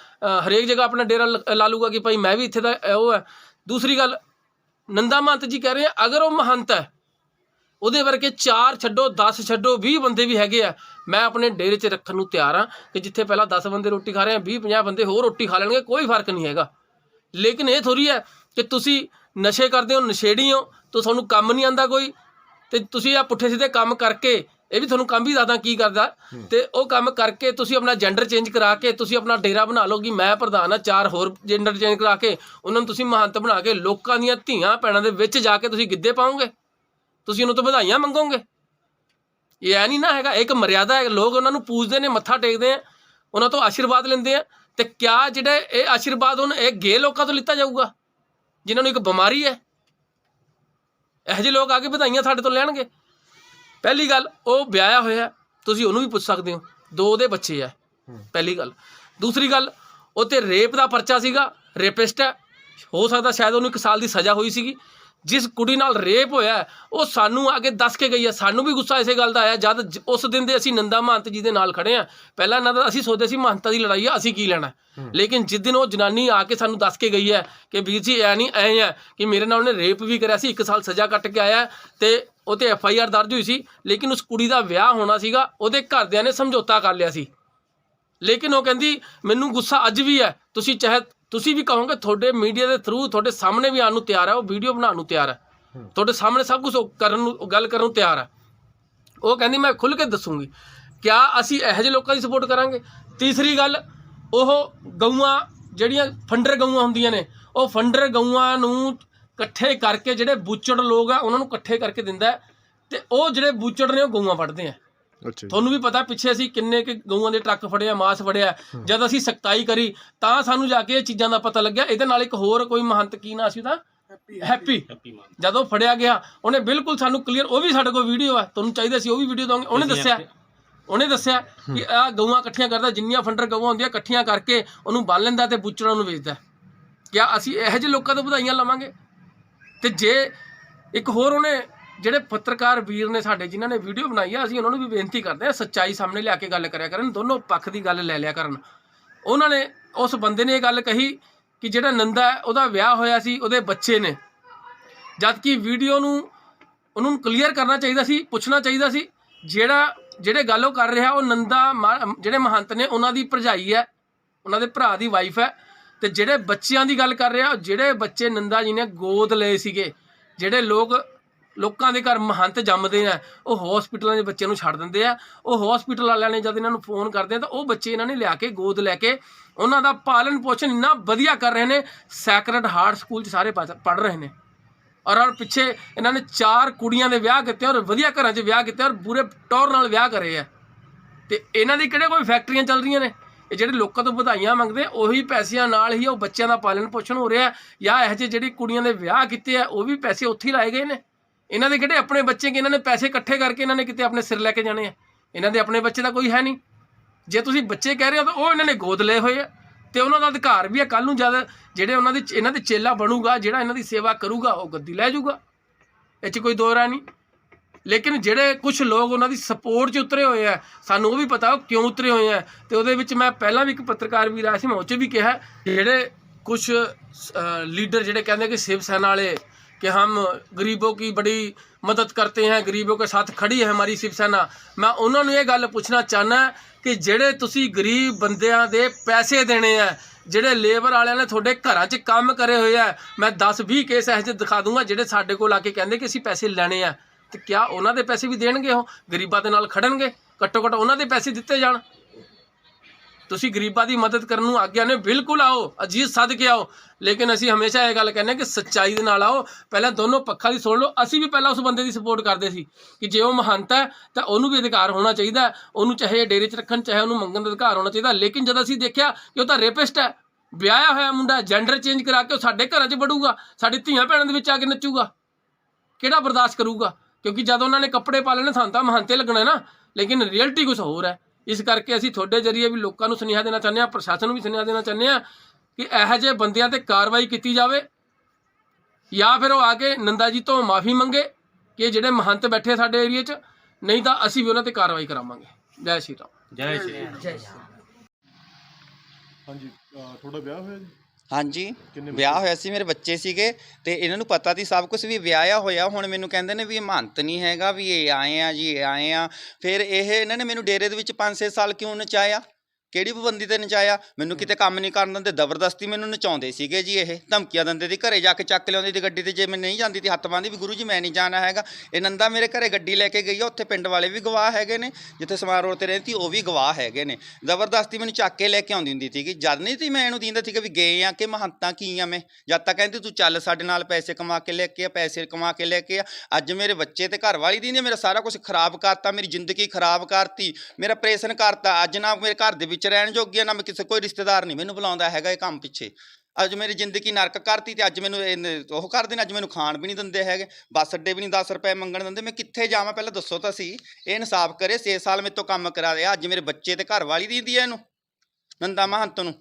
ਹਰੇਕ ਜਗ੍ਹਾ ਆਪਣਾ ਡੇਰਾ ਲ- ਲਾ ਲੂਗਾ ਕਿ ਭਾਈ ਮੈਂ ਵੀ ਇੱਥੇ ਦਾ ਉਹ ਹੈ। ਦੂਸਰੀ ਗੱਲ, ਨੰਦਾ ਮਹੰਤ ਜੀ ਕਹਿ ਰਹੇ ਆ, ਅਗਰ ਉਹ ਮਹੰਤ ਹੈ, ਉਹਦੇ ਵਰਗੇ 4 ਛੱਡੋ 10 ਛੱਡੋ 20 ਬੰਦੇ ਵੀ ਹੈਗੇ ਆ, ਮੈਂ ਆਪਣੇ ਡੇਰੇ 'ਚ ਰੱਖਣ ਨੂੰ ਤਿਆਰ ਆ ਕਿ ਜਿੱਥੇ ਪਹਿਲਾਂ 10 ਬੰਦੇ ਰੋਟੀ ਖਾ ਰਹੇ ਆ 20 50 ਬੰਦੇ ਹੋਰ ਰੋਟੀ ਖਾ ਲੈਣਗੇ, ਕੋਈ ਫ਼ਰਕ ਨਹੀਂ ਹੈਗਾ। ਲੇਕਿਨ ਇਹ ਥੋੜੀ ਹੈ ਕਿ ਤੁਸੀਂ ਨਸ਼ੇ ਕਰਦੇ ਹੋ, ਨਸ਼ੇੜੀ ਹੋ, ਤਾਂ ਤੁਹਾਨੂੰ ਕੰਮ ਨਹੀਂ ਆਂਦਾ ਕੋਈ, ਤੇ ਤੁਸੀਂ ਆ ਪੁੱਠੇ ਸਿੱਧੇ ਕੰਮ ਕਰਕੇ ਇਹ ਵੀ ਤੁਹਾਨੂੰ ਕੰਮ ਵੀ ਜ਼ਿਆਦਾ ਕੀ ਕਰਦਾ। ਤੇ ਉਹ ਕੰਮ ਕਰਕੇ ਤੁਸੀਂ ਆਪਣਾ ਜੈਂਡਰ ਚੇਂਜ ਕਰਾ ਕੇ ਤੁਸੀਂ ਆਪਣਾ ਡੇਰਾ ਬਣਾ ਲਓ ਕਿ ਮੈਂ ਪ੍ਰਧਾਨ ਆ ਚਾਰ ਹੋਰ ਜੈਂਡਰ ਚੇਂਜ ਕਰਾ ਕੇ ਉਹਨਾਂ ਨੂੰ ਤੁਸੀਂ ਮਹੰਤ ਬਣਾ ਕੇ ਲੋਕਾਂ ਦੀਆਂ ਧੀਆਂ ਭੈਣਾਂ ਦੇ ਵਿੱਚ ਜਾ ਕੇ ਤੁਸੀਂ ਗਿੱਧੇ ਪਾਓਗੇ। ਤੁਸੀਂ ਉਹਨੂੰ ਤੋਂ ਵਧਾਈਆਂ ਮੰਗੋਗੇ। ਇਹ ਐ ਨਹੀਂ ਨਾ ਹੈਗਾ ਇੱਕ ਮਰਿਆਦਾ ਹੈ ਲੋਕ ਉਹਨਾਂ ਨੂੰ ਪੂਜਦੇ ਨੇ ਮੱਥਾ ਟੇਕਦੇ ਆ ਉਹਨਾਂ ਤੋਂ ਆਸ਼ੀਰਵਾਦ ਲੈਂਦੇ ਆ। ਤੇ ਕਿਆ ਜਿਹੜੇ ਇਹ ਆਸ਼ੀਰਵਾਦ ਹੁਣ ਇਹ ਗੇ ਲੋਕਾਂ ਤੋਂ ਲਿੱਤਾ ਜਾਊਗਾ ਜਿਨ੍ਹਾਂ ਨੂੰ ਇੱਕ ਬਿਮਾਰੀ ਹੈ? ਇਹੋ ਜਿਹੇ ਲੋਕ ਆ ਕੇ ਵਧਾਈਆਂ ਸਾਡੇ ਤੋਂ ਲੈਣਗੇ। ਪਹਿਲੀ ਗੱਲ ਉਹ ਵਿਆਹਿਆ ਹੋਇਆ ਤੁਸੀਂ ਉਹਨੂੰ ਵੀ ਪੁੱਛ ਸਕਦੇ ਹੋ ਦੋ ਉਹਦੇ ਬੱਚੇ ਆ ਪਹਿਲੀ ਗੱਲ। ਦੂਸਰੀ ਗੱਲ ਉਹ ਤੇ ਰੇਪ ਦਾ ਪਰਚਾ ਸੀਗਾ ਰੇਪਿਸਟ ਹੈ ਹੋ ਸਕਦਾ ਸ਼ਾਇਦ ਉਹਨੂੰ ਇੱਕ ਸਾਲ ਦੀ ਸਜ਼ਾ ਹੋਈ ਸੀਗੀ। ਜਿਸ ਕੁੜੀ ਨਾਲ ਰੇਪ ਹੋਇਆ ਉਹ ਸਾਨੂੰ ਆ ਕੇ ਦੱਸ ਕੇ ਗਈ ਹੈ ਸਾਨੂੰ ਵੀ ਗੁੱਸਾ ਇਸੇ ਗੱਲ ਦਾ ਆਇਆ ਜਦ ਉਸ ਦਿਨ ਦੇ ਅਸੀਂ ਨੰਦਾ ਮਹੰਤ ਜੀ ਦੇ ਨਾਲ ਖੜੇ ਆ ਪਹਿਲਾਂ ਇਹਨਾਂ ਦਾ ਅਸੀਂ ਸੋਚਦੇ ਸੀ ਮਹੰਤਾਂ ਦੀ ਲੜਾਈ ਆ ਅਸੀਂ ਕੀ ਲੈਣਾ ਲੇਕਿਨ ਜਿਸ ਦਿਨ ਉਹ ਜਨਾਨੀ ਆ ਕੇ ਸਾਨੂੰ ਦੱਸ ਕੇ ਗਈ ਹੈ ਕਿ ਵੀਰ ਜੀ ਐ ਨਹੀਂ ਐ ਹੈ ਕਿ ਮੇਰੇ ਨਾਲ ਉਹਨੇ ਰੇਪ ਵੀ ਕਰਿਆ ਸੀ 1 ਸਾਲ ਸਜ਼ਾ ਕੱਟ ਕੇ ਆਇਆ ਤੇ ਉਹ ਤੇ ਐਫ ਆਈ ਆਰ ਦਰਜ ਹੋਈ ਸੀ, ਲੇਕਿਨ ਉਸ ਕੁੜੀ ਦਾ ਵਿਆਹ ਹੋਣਾ ਸੀਗਾ, ਉਹਦੇ ਘਰਦਿਆਂ ਨੇ ਸਮਝੌਤਾ ਕਰ ਲਿਆ ਸੀ। ਲੇਕਿਨ ਉਹ ਕਹਿੰਦੀ, ਮੈਨੂੰ ਗੁੱਸਾ ਅੱਜ ਵੀ ਹੈ, ਤੁਸੀਂ ਚਾਹੇ, ਤੁਸੀਂ ਵੀ ਕਹੋਗੇ ਤੁਹਾਡੇ ਮੀਡੀਆ ਦੇ ਥਰੂ ਤੁਹਾਡੇ ਸਾਹਮਣੇ ਵੀ ਆਉਣ ਨੂੰ ਤਿਆਰ ਹੈ, ਉਹ ਵੀਡੀਓ ਬਣਾਉਣ ਨੂੰ ਤਿਆਰ ਹੈ। ਤੁਹਾਡੇ ਸਾਹਮਣੇ ਸਭ ਕੁਝ ਕਰਨ ਨੂੰ ਗੱਲ ਕਰਨ ਨੂੰ ਤਿਆਰ ਹੈ। ਉਹ ਕਹਿੰਦੀ, ਮੈਂ ਖੁੱਲ ਕੇ ਦੱਸੂਗੀ, ਕਿਆ ਅਸੀਂ ਇਹੋ ਜਿਹੇ ਲੋਕਾਂ ਦੀ ਸਪੋਰਟ ਕਰਾਂਗੇ? ਤੀਸਰੀ ਗੱਲ, ਉਹ ਗਊਆਂ ਜਿਹੜੀਆਂ ਫੰਡਰ ਗਊਆਂ ਹੁੰਦੀਆਂ ਨੇ, ਉਹ ਫੰਡਰ ਗਊਆਂ ਨੂੰ ਇਕੱਠੇ ਕਰਕੇ ਜਿਹੜੇ ਬੂਚੜ ਲੋਕ ਆ ਉਹਨਾਂ ਨੂੰ ਇਕੱਠੇ ਕਰਕੇ ਦਿੰਦਾ ਹੈ ਤੇ ਉਹ ਜਿਹੜੇ ਬੂਚੜ ਨੇ ਉਹ ਗਊਆਂ ਫੜਦੇ ਆ। ਅੱਛਾ ਜੀ। ਤੁਹਾਨੂੰ ਵੀ ਪਤਾ ਪਿੱਛੇ ਅਸੀਂ ਕਿੰਨੇ ਕਿ ਗਊਆਂ ਦੇ ਟਰੱਕ ਫੜਿਆ ਮਾਸ ਫੜਿਆ ਜਦ ਅਸੀਂ ਸਖਤਾਈ ਕਰੀ ਤਾਂ ਸਾਨੂੰ ਜਾ ਕੇ ਇਹ ਚੀਜ਼ਾਂ ਦਾ ਪਤਾ ਲੱਗਿਆ। ਇਹਦੇ ਨਾਲ ਇੱਕ ਹੋਰ ਕੋਈ ਮਹੰਤ ਕੀ ਨਾਂ ਸੀ ਉਹਦਾ? ਹੈਪੀ। ਜਦੋਂ ਫੜਿਆ ਗਿਆ ਉਹਨੇ ਬਿਲਕੁਲ ਸਾਨੂੰ ਕਲੀਅਰ ਉਹ ਵੀ ਸਾਡੇ ਕੋਲ ਵੀਡੀਓ ਆ। ਤੁਹਾਨੂੰ ਚਾਹੀਦਾ ਸੀ ਉਹ ਵੀ ਵੀਡੀਓ ਦਵਾਂਗੇ। ਉਹਨੇ ਦੱਸਿਆ ਉਹਨੇ ਦੱਸਿਆ ਕਿ ਆ ਗਊਆਂ ਇਕੱਠੀਆਂ ਕਰਦਾ ਜਿੰਨੀਆਂ ਫੰਡਰ ਗਊਆਂ ਹੁੰਦੀਆਂ ਇਕੱਠੀਆਂ ਕਰਕੇ ਉਹਨੂੰ ਬੰਨ ਲੈਂਦਾ ਤੇ ਬੁੱਚੜਾਂ ਨੂੰ ਵੇਚਦਾ। ਕਿਆ ਅਸੀਂ ਇਹੋ ਜਿਹੇ ਲੋਕਾਂ ਤੋਂ ਵਧਾਈਆਂ ਲਵਾਂਗੇ? ਤੇ ਜੇ ਇੱਕ ਹੋਰ ਉਹਨੇ ਜਿਹੜੇ ਪੱਤਰਕਾਰ ਵੀਰ ਨੇ ਸਾਡੇ, ਜਿਨ੍ਹਾਂ ਨੇ ਵੀਡੀਓ ਬਣਾਈ ਆ, ਅਸੀਂ ਉਹਨਾਂ ਨੂੰ ਵੀ ਬੇਨਤੀ ਕਰਦੇ ਆ, ਸੱਚਾਈ ਸਾਹਮਣੇ ਲਿਆ ਕੇ ਗੱਲ ਕਰਿਆ ਕਰਨ, ਦੋਨੋਂ ਪੱਖ ਦੀ ਗੱਲ ਲੈ ਲਿਆ ਕਰਨ। ਉਹਨਾਂ ਨੇ ਉਸ ਬੰਦੇ ਨੇ ਇਹ ਗੱਲ ਕਹੀ ਕਿ ਜਿਹੜਾ ਨੰਦਾ ਹੈ, ਉਹਦਾ ਵਿਆਹ ਹੋਇਆ ਸੀ, ਉਹਦੇ ਬੱਚੇ ਨੇ। ਜਦ ਕਿ ਵੀਡੀਓ ਨੂੰ, ਉਹਨੂੰ ਕਲੀਅਰ ਕਰਨਾ ਚਾਹੀਦਾ ਸੀ, ਪੁੱਛਣਾ ਚਾਹੀਦਾ ਸੀ, ਜਿਹੜਾ, ਜਿਹੜੇ ਗੱਲ ਉਹ ਕਰ ਰਿਹਾ, ਉਹ ਨੰਦਾ ਮਾ- ਜਿਹੜੇ ਮਹੰਤ ਨੇ, ਉਹਨਾਂ ਦੀ ਭਰਜਾਈ ਹੈ, ਉਹਨਾਂ ਦੇ ਭਰਾ ਦੀ ਵਾਈਫ ਹੈ। ਤੇ ਜਿਹੜੇ ਬੱਚਿਆਂ ਦੀ ਗੱਲ ਕਰ ਰਿਹਾ ਉਹ ਜਿਹੜੇ ਬੱਚੇ ਨੰਦਾ ਜੀ ਨੇ ਗੋਦ ਲਏ ਸੀਗੇ, ਜਿਹੜੇ ਲੋਕ ਲੋਕਾਂ ਦੇ ਘਰ ਮਹੰਤ ਜੰਮਦੇ ਆ, ਉਹ ਹਸਪੀਟਲਾਂ ਦੇ ਬੱਚਿਆਂ ਨੂੰ ਛੱਡ ਦਿੰਦੇ ਆ, ਉਹ ਹਸਪੀਟਲ ਵਾਲਿਆਂ ਨੇ ਜਦ ਇਹਨਾਂ ਨੂੰ ਫੋਨ ਕਰਦੇ ਆ, ਤਾਂ ਉਹ ਬੱਚੇ ਇਹਨਾਂ ਨੇ ਲਿਆ ਕੇ ਗੋਦ ਲੈ ਕੇ ਉਹਨਾਂ ਦਾ ਪਾਲਣ ਪੋਸ਼ਣ ਇੰਨਾ ਵਧੀਆ ਕਰ ਰਹੇ ਨੇ ਸੈਕਰਡ ਹਾਰਟ ਸਕੂਲ 'ਚ ਸਾਰੇ ਪੜ੍ਹ ਰਹੇ ਨੇ। ਔਰ ਔਰ ਪਿੱਛੇ ਇਹਨਾਂ ਨੇ ਚਾਰ ਕੁੜੀਆਂ ਦੇ ਵਿਆਹ ਕੀਤੇ, ਔਰ ਵਧੀਆ ਘਰਾਂ 'ਚ ਵਿਆਹ ਕੀਤੇ, ਔਰ ਪੂਰੇ ਟੌਰ ਨਾਲ ਵਿਆਹ ਕਰੇ ਆ। ਤੇ ਇਹਨਾਂ ਦੀ ਕਿਹੜੇ ਕੋਈ ਫੈਕਟਰੀਆਂ ਚੱਲ ਰਹੀਆਂ ਨੇ? ਇਹ ਜਿਹੜੇ ਲੋਕਾਂ ਤੋਂ ਵਧਾਈਆਂ ਮੰਗਦੇ ਉਹੀ ਪੈਸਿਆਂ ਨਾਲ ਹੀ ਉਹ ਬੱਚਿਆਂ ਦਾ ਪਾਲਣ ਪੋਸ਼ਣ ਹੋ ਰਿਹਾ ਜਾਂ ਇਹੋ ਜਿਹੇ ਜਿਹੜੀ ਕੁੜੀਆਂ ਦੇ ਵਿਆਹ ਕੀਤੇ ਆ, ਉਹ ਵੀ ਪੈਸੇ ਉੱਥੇ ਹੀ ਲਾਏ ਗਏ ਨੇ। ਇਹਨਾਂ ਦੇ ਕਿਹੜੇ ਆਪਣੇ ਬੱਚੇ ਕਿ ਇਹਨਾਂ ਨੇ ਪੈਸੇ ਇਕੱਠੇ ਕਰਕੇ ਇਹਨਾਂ ਨੇ ਕਿਤੇ ਆਪਣੇ ਸਿਰ ਲੈ ਕੇ ਜਾਣੇ ਆ? ਇਹਨਾਂ ਦੇ ਆਪਣੇ ਬੱਚੇ ਦਾ ਕੋਈ ਹੈ ਨਹੀਂ। ਜੇ ਤੁਸੀਂ ਬੱਚੇ ਕਹਿ ਰਹੇ ਹੋ ਤਾਂ ਉਹ ਇਹਨਾਂ ਨੇ ਗੋਦ ਲਏ ਹੋਏ ਆ। ਤੇ ਉਹਨਾਂ ਦਾ ਅਧਿਕਾਰ ਵੀ ਆ ਕੱਲ ਨੂੰ ਜਦ ਜਿਹੜੇ ਉਹਨਾਂ ਦੇ ਇਹਨਾਂ ਦੇ ਚੇਲਾ ਬਣੂਗਾ, ਜਿਹੜਾ ਇਹਨਾਂ ਦੀ ਸੇਵਾ ਕਰੂਗਾ, ਉਹ ਗੱਦੀ ਲੈ ਜਾਊਗਾ। ਇਹ 'ਚ ਕੋਈ ਦੋ ਨਹੀਂ। ਲੇਕਿਨ ਜਿਹੜੇ ਕੁਝ ਲੋਕ ਉਹਨਾਂ ਦੀ ਸਪੋਰਟ 'ਚ ਉਤਰੇ ਹੋਏ ਆ ਸਾਨੂੰ ਉਹ ਵੀ ਪਤਾ ਉਹ ਕਿਉਂ ਉਤਰੇ ਹੋਏ ਆ ਤੇ ਉਹਦੇ ਵਿੱਚ ਮੈਂ ਪਹਿਲਾਂ ਵੀ ਇੱਕ ਪੱਤਰਕਾਰ ਵੀ ਆਇਆ ਸੀ ਮੈਂ ਉਹ 'ਚ ਵੀ ਕਿਹਾ ਕਿ ਜਿਹੜੇ ਕੁਝ ਲੀਡਰ ਜਿਹੜੇ ਕਹਿੰਦੇ ਕਿ शिव सेना वाले कि हम गरीबों की बड़ी मदद करते हैं गरीबों के साथ खड़ी है हमारी शिव सेना ਮੈਂ ਉਹਨਾਂ ਨੂੰ ਇਹ ਗੱਲ ਪੁੱਛਣਾ ਚਾਹਨਾ ਕਿ ਜਿਹੜੇ ਤੁਸੀਂ ਗਰੀਬ ਬੰਦਿਆਂ ਦੇ ਪੈਸੇ ਦੇਣੇ ਆ ਜਿਹੜੇ ਲੇਬਰ ਵਾਲਿਆਂ ਨੇ ਤੁਹਾਡੇ ਘਰਾਂ 'ਚ ਕੰਮ ਕਰੇ ਹੋਏ ਆ ਮੈਂ 10 20 ਕੇਸ ਇਹੋ ਜਿਹੇ ਦਿਖਾ ਦੂੰਗਾ ਜਿਹੜੇ ਸਾਡੇ ਕੋਲ ਆ ਕੇ ਕਹਿੰਦੇ ਕਿ ਅਸੀਂ ਪੈਸੇ ਲੈਣੇ ਆ ਤੇ ਕਿਆ ਉਹਨਾਂ ਦੇ ਪੈਸੇ ਵੀ ਦੇਣਗੇ ਉਹ? ਗਰੀਬਾਂ ਦੇ ਨਾਲ ਖੜਨਗੇ? ਘੱਟੋ ਘੱਟ ਉਹਨਾਂ ਦੇ ਪੈਸੇ ਦਿੱਤੇ ਜਾਣ। ਤੁਸੀਂ ਗਰੀਬਾਂ ਦੀ ਮਦਦ ਕਰਨ ਨੂੰ ਆਗਿਆ ਨੇ, ਬਿਲਕੁਲ ਆਓ, ਅਜੀਤ ਸੱਦ ਕੇ ਆਓ। ਲੇਕਿਨ ਅਸੀਂ ਹਮੇਸ਼ਾ ਇਹ ਗੱਲ ਕਹਿੰਦੇ ਹਾਂ ਕਿ ਸੱਚਾਈ ਦੇ ਨਾਲ ਆਓ। ਪਹਿਲਾਂ ਦੋਨੋਂ ਪੱਖਾਂ ਦੀ ਸੁਣ ਲਓ। ਅਸੀਂ ਵੀ ਪਹਿਲਾਂ ਉਸ ਬੰਦੇ ਦੀ ਸਪੋਰਟ ਕਰਦੇ ਸੀ ਕਿ ਜੇ ਉਹ ਮਹੰਤ ਹੈ, ਤਾਂ ਉਹਨੂੰ ਵੀ ਅਧਿਕਾਰ ਹੋਣਾ ਚਾਹੀਦਾ ਉਹਨੂੰ ਚਾਹੇ ਡੇਰੇ 'ਚ ਰੱਖਣ, ਚਾਹੇ ਉਹਨੂੰ ਮੰਗਣ ਦਾ ਅਧਿਕਾਰ ਹੋਣਾ ਚਾਹੀਦਾ। ਲੇਕਿਨ ਜਦ ਅਸੀਂ ਦੇਖਿਆ ਕਿ ਉਹ ਤਾਂ ਰੇਪਿਸਟ ਹੈ, ਵਿਆਹਿਆ ਹੋਇਆ ਮੁੰਡਾ ਜੈਂਡਰ ਚੇਂਜ ਕਰਾ ਕੇ ਉਹ ਸਾਡੇ ਘਰਾਂ 'ਚ ਵੜੂਗਾ, ਸਾਡੀ ਧੀਆਂ ਭੈਣਾਂ ਦੇ ਵਿੱਚ ਆ ਕੇ ਨੱਚੂਗਾ। ਕਿਹੜਾ ਬਰਦਾਸ਼ਤ ਕਰੂਗਾ? ਕਿਉਂਕਿ ਜਦ ਉਹਨਾਂ ਨੇ ਕੱਪੜੇ ਪਾ ਲੈਣੇ ਸਾਨੂੰ ਤਾਂ ਮਹੰਤੇ ਲੱਗਣਾ ਨਾ ਲੇਕਿਨ ਰਿਐਲਿਟੀ ਕੁਝ ਹੋਰ ਹੈ। ਇਸ ਕਰਕੇ ਅਸੀਂ ਤੁਹਾਡੇ ਜਰੀਏ ਵੀ ਲੋਕਾਂ ਨੂੰ ਸੁਨੇਹਾ ਦੇਣਾ ਚਾਹੁੰਦੇ ਹਾਂ ਪ੍ਰਸ਼ਾਸਨ ਨੂੰ ਵੀ ਸੁਨੇਹਾ ਦੇਣਾ ਚਾਹੁੰਦੇ ਹਾਂ ਕਿ ਇਹੋ ਜਿਹੇ ਬੰਦਿਆਂ ਤੇ ਕਾਰਵਾਈ ਕੀਤੀ ਜਾਵੇ ਜਾਂ ਫਿਰ ਉਹ ਆ ਕੇ ਨੰਦਾ ਜੀ ਤੋਂ ਮਾਫੀ ਮੰਗੇ ਕਿ ਜਿਹੜੇ ਮਹੰਤ ਬੈਠੇ ਆ ਸਾਡੇ ਏਰੀਏ 'ਚ ਨਹੀਂ ਤਾਂ ਅਸੀਂ ਵੀ ਉਹਨਾਂ ਤੇ ਕਾਰਵਾਈ ਕਰਾਵਾਂਗੇ। ਜੈ ਸ਼੍ਰੀ ਰਾਮ। ਹਾਂਜੀ ਅਹ ਤੁਹਾਡਾ ਵਿਆਹ ਹੋਇਆ ਜੀ? ਹਾਂਜੀ ਵਿਆਹ ਹੋਇਆ ਸੀ ਮੇਰੇ ਬੱਚੇ ਸੀਗੇ ਤੇ ਇਹਨਾਂ ਨੂੰ ਪਤਾ ਸੀ ਸਭ ਕੁਝ ਵੀ ਵਿਆਹਿਆ ਹੋਇਆ। ਹੁਣ ਮੈਨੂੰ ਕਹਿੰਦੇ ਨੇ ਵੀ ਇਹ ਮਹੰਤ ਨਹੀਂ ਹੈਗਾ ਵੀ ਇਹ ਆਏ ਆ ਜੀ ਇਹ ਆਏ ਆ। ਫਿਰ ਇਹ ਇਹਨਾਂ ਨੇ ਮੈਨੂੰ ਡੇਰੇ ਦੇ ਵਿੱਚ 5-6 ਸਾਲ ਕਿਉਂ ਨਚਾਇਆ? ਕਿਹੜੀ ਪਾਬੰਦੀ ਤੇ ਨਚਾਇਆ? ਮੈਨੂੰ ਕਿਤੇ ਕੰਮ ਨਹੀਂ ਕਰਨ ਦਿੰਦੇ। ਜ਼ਬਰਦਸਤੀ ਮੈਨੂੰ ਨਚਾਉਂਦੇ ਸੀਗੇ ਜੀ ਇਹ। ਧਮਕੀਆਂ ਦਿੰਦੇ ਸੀ ਘਰੇ ਜਾ ਕੇ ਚੱਕ ਲਿਆਉਂਦੀ ਸੀ ਗੱਡੀ ਤੇ ਜੇ ਮੈਂ ਨਹੀਂ ਜਾਂਦੀ ਸੀ ਹੱਥ ਬੰਨ੍ਹਦੀ ਵੀ ਗੁਰੂ ਜੀ ਮੈਂ ਨਹੀਂ ਜਾਣਾ ਹੈਗਾ। ਇਹ ਨੰਦਾ ਮੇਰੇ ਘਰੇ ਗੱਡੀ ਲੈ ਕੇ ਗਈ ਆ ਉੱਥੇ ਪਿੰਡ ਵਾਲੇ ਵੀ ਗਵਾਹ ਹੈਗੇ ਨੇ ਜਿੱਥੇ ਸਮਾਰ ਰੋਡ ਤੇ ਰਹਿੰਦੀ ਉਹ ਵੀ ਗਵਾਹ ਹੈਗੇ ਨੇ। ਜ਼ਬਰਦਸਤੀ ਮੈਨੂੰ ਚੱਕ ਕੇ ਲੈ ਕੇ ਆਉਂਦੀ ਹੁੰਦੀ ਸੀਗੀ। ਜਦ ਨਹੀਂ ਸੀ ਮੈਂ ਇਹਨੂੰ ਦਿੰਦਾ ਸੀ ਕਿ ਵੀ ਗਏ ਆ ਕਿ ਮਹੰਤਾਂ ਕੀ ਆ ਮੈਂ? ਜਦ ਤੱਕ ਕਹਿੰਦੀ ਤੂੰ ਚੱਲ ਸਾਡੇ ਨਾਲ ਪੈਸੇ ਕਮਾ ਕੇ ਲੈ ਕੇ ਆ ਪੈਸੇ ਕਮਾ ਕੇ ਲੈ ਕੇ ਆ। ਅੱਜ ਮੇਰੇ ਬੱਚੇ ਤੇ ਘਰ ਵਾਲੀ ਦੀ ਨੇ ਮੇਰਾ ਸਾਰਾ ਕੁਝ ਖਰਾਬ ਕਰਤਾ ਮੇਰੀ ਜ਼ਿੰਦਗੀ ਖਰਾਬ ਕਰਤੀ ਮੇਰਾ ਆਪਰੇਸ਼ਨ ਕਰਤਾ ਅੱਜ ਨਾ ਮੇਰੇ ਘਰ ਦੇ ਵਿੱਚ ਰਹਿਣ ਜੋਗੀ ਆ, ਨਾ ਮੈਂ ਕਿਸੇ, ਕੋਈ ਰਿਸ਼ਤੇਦਾਰ ਨਹੀਂ ਮੈਨੂੰ ਬੁਲਾਉਂਦਾ ਹੈਗਾ ਇਹ ਕੰਮ ਪਿੱਛੇ। ਅੱਜ ਮੇਰੀ ਜ਼ਿੰਦਗੀ ਨਰਕ ਕਰਤੀ ਤੇ ਅੱਜ ਮੈਨੂੰ ਇਹਨੇ ਉਹ ਕਰਦੇ ਨੇ ਅੱਜ ਮੈਨੂੰ ਖਾਣ ਵੀ ਨਹੀਂ ਦਿੰਦੇ ਹੈਗੇ, ਬੱਸ ਅੱਡੇ ਵੀ ਨਹੀਂ 10 ਰੁਪਏ ਮੰਗਣ ਦਿੰਦੇ, ਮੈਂ ਕਿੱਥੇ ਜਾਵਾਂ ਪਹਿਲਾਂ ਦੱਸੋ ਤਾਂ ਸੀ ਇਹ ਇਨਸਾਫ ਕਰੇ 6 ਸਾਲ ਮੇਰੇ ਤੋਂ ਕੰਮ ਕਰਾ ਰਿਹਾ, ਅੱਜ ਮੇਰੇ ਬੱਚੇ ਤੇ ਘਰ ਵਾਲੀ ਦੀ ਹੈ ਇਹਨੂੰ, ਨੰਦਾ ਮਹੰਤ ਨੂੰ।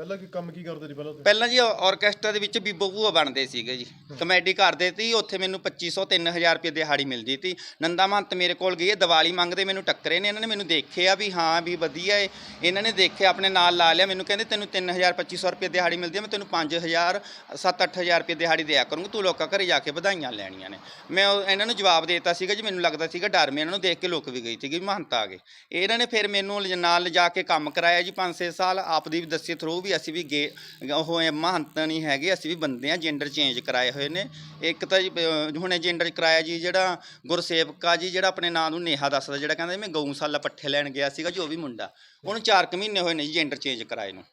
ਪਹਿਲਾਂ ਕੀ ਕੰਮ ਕੀ ਕਰਦੇ ਸੀ ਪਹਿਲਾਂ ਤੇ ਪਹਿਲਾਂ ਜੀ ਆਰਕੈਸਟਰਾ ਦੇ ਵਿੱਚ ਬੀਬੋ ਭੂਆ ਬਣਦੇ ਸੀਗੇ ਜੀ। ਕਮੇਡੀ ਕਰਦੇ ਸੀ ਉੱਥੇ ਮੈਨੂੰ 2500 3000 ਰੁਪਏ ਦਿਹਾੜੀ ਮਿਲਦੀ ਸੀ। ਨੰਦਾ ਮਹੰਤ ਮੇਰੇ ਕੋਲ ਗਈ ਦੀਵਾਲੀ ਮੰਗਦੇ ਮੈਨੂੰ ਟੱਕਰੇ ਨੇ ਇਹਨਾਂ ਨੇ ਮੈਨੂੰ ਦੇਖਿਆ ਵੀ ਹਾਂ ਵੀ ਵਧੀਆ ਏ। ਇਹਨਾਂ ਨੇ ਦੇਖਿਆ ਆਪਣੇ ਨਾਲ ਲਾ ਲਿਆ ਮੈਨੂੰ ਕਹਿੰਦੇ ਤੈਨੂੰ 3000 2500 ਰੁਪਏ ਦਿਹਾੜੀ ਮਿਲਦੀ ਹੈ ਮੈਂ ਤੈਨੂੰ 5000 7-8000 ਰੁਪਏ ਦਿਹਾੜੀ ਦਿਆ ਕਰੂੰਗਾ ਤੂੰ ਲੋਕਾਂ ਘਰੇ ਜਾ ਕੇ ਵਧਾਈਆਂ ਲੈਣੀਆਂ ਨੇ। ਮੈਂ ਉਹ- ਇਹਨਾਂ ਨੂੰ ਜਵਾਬ ਦੇਤਾ ਸੀਗਾ ਜੀ ਮੈਨੂੰ ਲੱਗਦਾ ਸੀਗਾ ਡਰ ਮੈਂ ਇਹਨਾਂ ਨੂੰ ਦੇਖ ਕੇ ਲੁੱਕ ਵੀ ਗਈ ਸੀਗੀ ਵੀ ਮਹੰਤ ਆ ਗਏ। ਇਹਨਾਂ ਨੇ ਫਿਰ ਮੈਨੂੰ ਲਿਜ- ਨਾਲ ਲਿਜਾ ਕੇ ਕੰਮ ਕਰਾਇਆ ਜੀ 5-6 ਸਾਲ ਆਪ ਦੀ ਵੀ ਦੱਸੇ ਥਰੂ ਵੀ ਅਸੀਂ ਵੀ ਗੇ ਉਹ ਐ ਮਹੰਤ ਨਹੀਂ ਹੈਗੇ ਅਸੀਂ ਵੀ ਬੰਦੇ ਆ ਜੈਂਡਰ ਚੇਂਜ ਕਰਾਏ ਹੋਏ ਨੇ। ਇੱਕ ਤਾਂ ਜੀ ਅਹ, ਹੁਣੇ ਜੈਂਡਰ ਕਰਾਇਆ ਜੀ ਜਿਹੜਾ ਗੁਰਸੇਵਕਾ ਜੀ ਜਿਹੜਾ ਆਪਣੇ ਨਾਂ ਨੂੰ ਨੇਹਾ ਦੱਸਦਾ ਜਿਹੜਾ ਕਹਿੰਦਾ ਜੀ ਮੈਂ ਗਊਸ਼ਾਲਾ ਪੱਠੇ ਲੈਣ ਗਿਆ ਸੀਗਾ ਜੀ ਉਹ ਵੀ ਮੁੰਡਾ। ਉਹਨੂੰ 4 ਕੁ ਮਹੀਨੇ ਹੋਏ ਨੇ ਜੀ ਜੈਂਡਰ ਚੇਂਜ ਕਰਾਏ ਨੂੰ।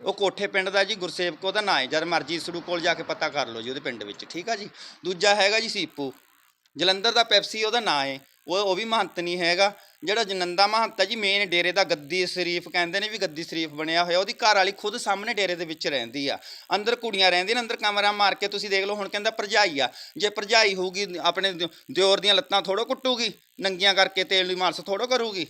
ਉਹ ਕੋਠੇ ਪਿੰਡ ਦਾ ਜੀ ਗੁਰਸੇਵਕ ਉਹਦਾ ਨਾਂ ਹੈ ਜਦ ਮਰਜ਼ੀ ਸੜੂ ਕੋਲ ਜਾ ਕੇ ਪਤਾ ਕਰ ਲਓ ਜੀ ਉਹਦੇ ਪਿੰਡ ਵਿੱਚ ਠੀਕ ਆ ਜੀ? ਦੂਜਾ ਹੈਗਾ ਜੀ ਸੀਪੂ। ਜਲੰਧਰ ਦਾ ਪੈਪਸੀ ਉਹਦਾ ਨਾਂ ਹੈ। ਉਹ ਉਹ ਵੀ ਮਹੰਤ ਨਹੀਂ ਹੈਗਾ। ਜਿਹੜਾ ਜਨੰਦਾ ਮਹੰਤ ਹੈ ਜੀ ਮੇਨ ਡੇਰੇ ਦਾ ਗੱਦੀ ਸ਼ਰੀਫ ਕਹਿੰਦੇ ਨੇ ਵੀ ਗੱਦੀ ਸ਼ਰੀਫ ਬਣਿਆ ਹੋਇਆ, ਉਹਦੀ ਘਰ ਵਾਲੀ ਖੁਦ ਸਾਹਮਣੇ ਡੇਰੇ ਦੇ ਵਿੱਚ ਰਹਿੰਦੀ ਆ। ਅੰਦਰ ਕੁੜੀਆਂ ਰਹਿੰਦੀਆਂ ਨੇ, ਅੰਦਰ ਕਮਰਾ ਮਾਰ ਕੇ ਤੁਸੀਂ ਦੇਖ ਲਓ, ਹੁਣ ਕਹਿੰਦਾ ਭਰਜਾਈ ਆ। ਜੇ ਭਰਜਾਈ ਹੋਊਗੀ, ਆਪਣੇ ਦਿਓਰ ਦੀਆਂ ਲੱਤਾਂ ਥੋੜੋ ਕੁੱਟੂਗੀ, ਨੰਗੀਆਂ ਕਰਕੇ ਤੇਲ ਦੀ ਮਾਲਸ਼ ਥੋੜੋ ਕਰੂਗੀ।